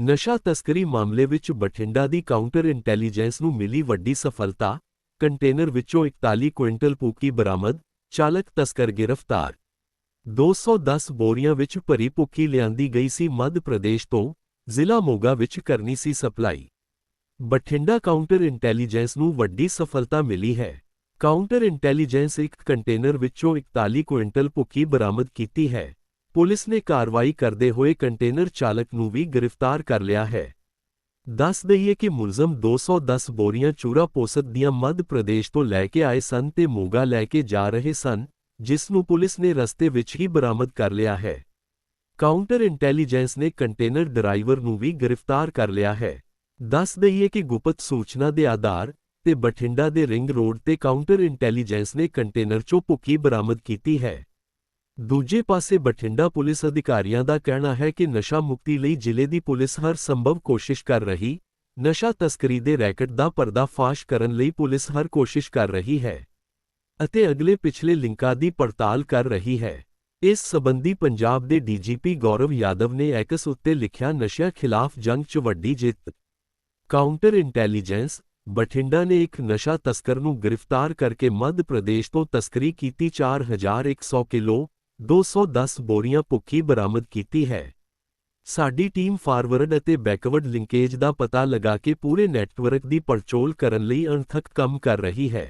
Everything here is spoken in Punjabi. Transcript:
ਨਸ਼ਾ ਤਸਕਰੀ ਮਾਮਲੇ ਵਿੱਚ ਬਠਿੰਡਾ ਦੀ ਕਾਊਂਟਰ ਇੰਟੈਲੀਜੈਂਸ ਨੂੰ ਮਿਲੀ ਵੱਡੀ ਸਫਲਤਾ। ਕੰਟੇਨਰ ਵਿੱਚੋਂ 41 ਕੁਇੰਟਲ ਭੁੱਕੀ ਬਰਾਮਦ, ਚਾਲਕ ਤਸਕਰ ਗ੍ਰਿਫਤਾਰ। 210 ਬੋਰੀਆਂ ਵਿੱਚ ਭਰੀ ਭੁੱਕੀ ਲਿਆਂਦੀ ਗਈ ਸੀ ਮੱਧ ਪ੍ਰਦੇਸ਼ ਤੋਂ, ਜ਼ਿਲ੍ਹਾ ਮੋਗਾ ਵਿੱਚ ਕਰਨੀ ਸੀ ਸਪਲਾਈ। ਬਠਿੰਡਾ ਕਾਊਂਟਰ ਇੰਟੈਲੀਜੈਂਸ ਨੂੰ ਵੱਡੀ ਸਫਲਤਾ ਮਿਲੀ ਹੈ। ਕਾਊਂਟਰ ਇੰਟੈਲੀਜੈਂਸ ਇੱਕ ਕੰਟੇਨਰ ਵਿੱਚੋਂ 41 ਕੁਇੰਟਲ ਭੁੱਕੀ ਬਰਾਮਦ ਕੀਤੀ ਹੈ। ਪੁਲਿਸ ਨੇ ਕਾਰਵਾਈ ਕਰਦੇ ਹੋਏ ਕੰਟੇਨਰ ਚਾਲਕ ਨੂੰ ਵੀ ਗ੍ਰਿਫਤਾਰ ਕਰ ਲਿਆ ਹੈ। ਦੱਸ ਦਈਏ ਕਿ ਮੁਲਜ਼ਮ 210 ਬੋਰੀਆਂ ਚੂਰਾ ਪੋਸਤ ਦੀਆਂ ਮੱਧ ਪ੍ਰਦੇਸ਼ ਤੋਂ ਲੈ ਕੇ ਆਏ ਸਨ ਤੇ ਮੋਗਾ ਲੈ ਕੇ ਜਾ ਰਹੇ ਸਨ, ਜਿਸ ਨੂੰ ਪੁਲਿਸ ਨੇ ਰਸਤੇ ਵਿੱਚ ਹੀ ਬਰਾਮਦ ਕਰ ਲਿਆ ਹੈ। ਕਾਊਂਟਰ ਇੰਟੈਲੀਜੈਂਸ ਨੇ ਕੰਟੇਨਰ ਡਰਾਈਵਰ ਨੂੰ ਵੀ ਗ੍ਰਿਫਤਾਰ ਕਰ ਲਿਆ ਹੈ। ਦੱਸ ਦਈਏ ਕਿ ਗੁਪਤ ਸੂਚਨਾ ਦੇ ਆਧਾਰ ਤੇ ਬਠਿੰਡਾ ਦੇ ਰਿੰਗ ਰੋਡ ਤੇ ਕਾਊਂਟਰ ਇੰਟੈਲੀਜੈਂਸ ਨੇ ਕੰਟੇਨਰ 'ਚੋਂ ਭੁੱਕੀ ਬਰਾਮਦ ਕੀਤੀ ਹੈ। ਦੂਜੇ ਪਾਸੇ ਬਠਿੰਡਾ ਪੁਲਿਸ ਅਧਿਕਾਰੀਆਂ ਦਾ ਕਹਿਣਾ ਹੈ ਕਿ ਨਸ਼ਾ ਮੁਕਤੀ ਲਈ ਜ਼ਿਲ੍ਹੇ ਦੀ ਪੁਲਿਸ ਹਰ ਸੰਭਵ ਕੋਸ਼ਿਸ਼ ਕਰ ਰਹੀ, ਨਸ਼ਾ ਤਸਕਰੀ ਦੇ ਰੈਕਟ ਦਾ ਪਰਦਾਫਾਸ਼ ਕਰਨ ਲਈ ਪੁਲਿਸ ਹਰ ਕੋਸ਼ਿਸ਼ ਕਰ ਰਹੀ ਹੈ ਅਤੇ ਅਗਲੇ ਪਿਛਲੇ ਲਿੰਕਾਂ ਦੀ ਪੜਤਾਲ ਕਰ ਰਹੀ ਹੈ। ਇਸ ਸਬੰਧੀ ਪੰਜਾਬ ਦੇ ਡੀਜੀਪੀ ਗੌਰਵ ਯਾਦਵ ਨੇ ਐਕਸ ਉੱਤੇ ਲਿਖਿਆ, ਨਸ਼ਿਆਂ ਖਿਲਾਫ ਜੰਗ 'ਚ ਵੱਡੀ ਜਿੱਤ ਕਾਊਂਟਰ ਇੰਟੈਲੀਜੈਂਸ ਬਠਿੰਡਾ ਨੇ ਇੱਕ ਨਸ਼ਾ ਤਸਕਰ ਨੂੰ ਗ੍ਰਿਫਤਾਰ ਕਰਕੇ ਮੱਧ ਪ੍ਰਦੇਸ਼ ਤੋਂ ਤਸਕਰੀ ਕੀਤੀ 4100 ਕਿਲੋ 210 ਬੋਰੀਆਂ ਭੁੱਕੀ ਬਰਾਮਦ ਕੀਤੀ ਹੈ ਸਾਡੀ ਟੀਮ ਫਾਰਵਰਡ ਅਤੇ ਬੈਕਵਰਡ ਲਿੰਕੇਜ ਦਾ ਪਤਾ ਲਗਾ ਕੇ ਪੂਰੇ ਨੈਟਵਰਕ ਦੀ ਪੜਚੋਲ ਕਰਨ ਲਈ ਅਣਥੱਕ ਕੰਮ ਕਰ ਰਹੀ ਹੈ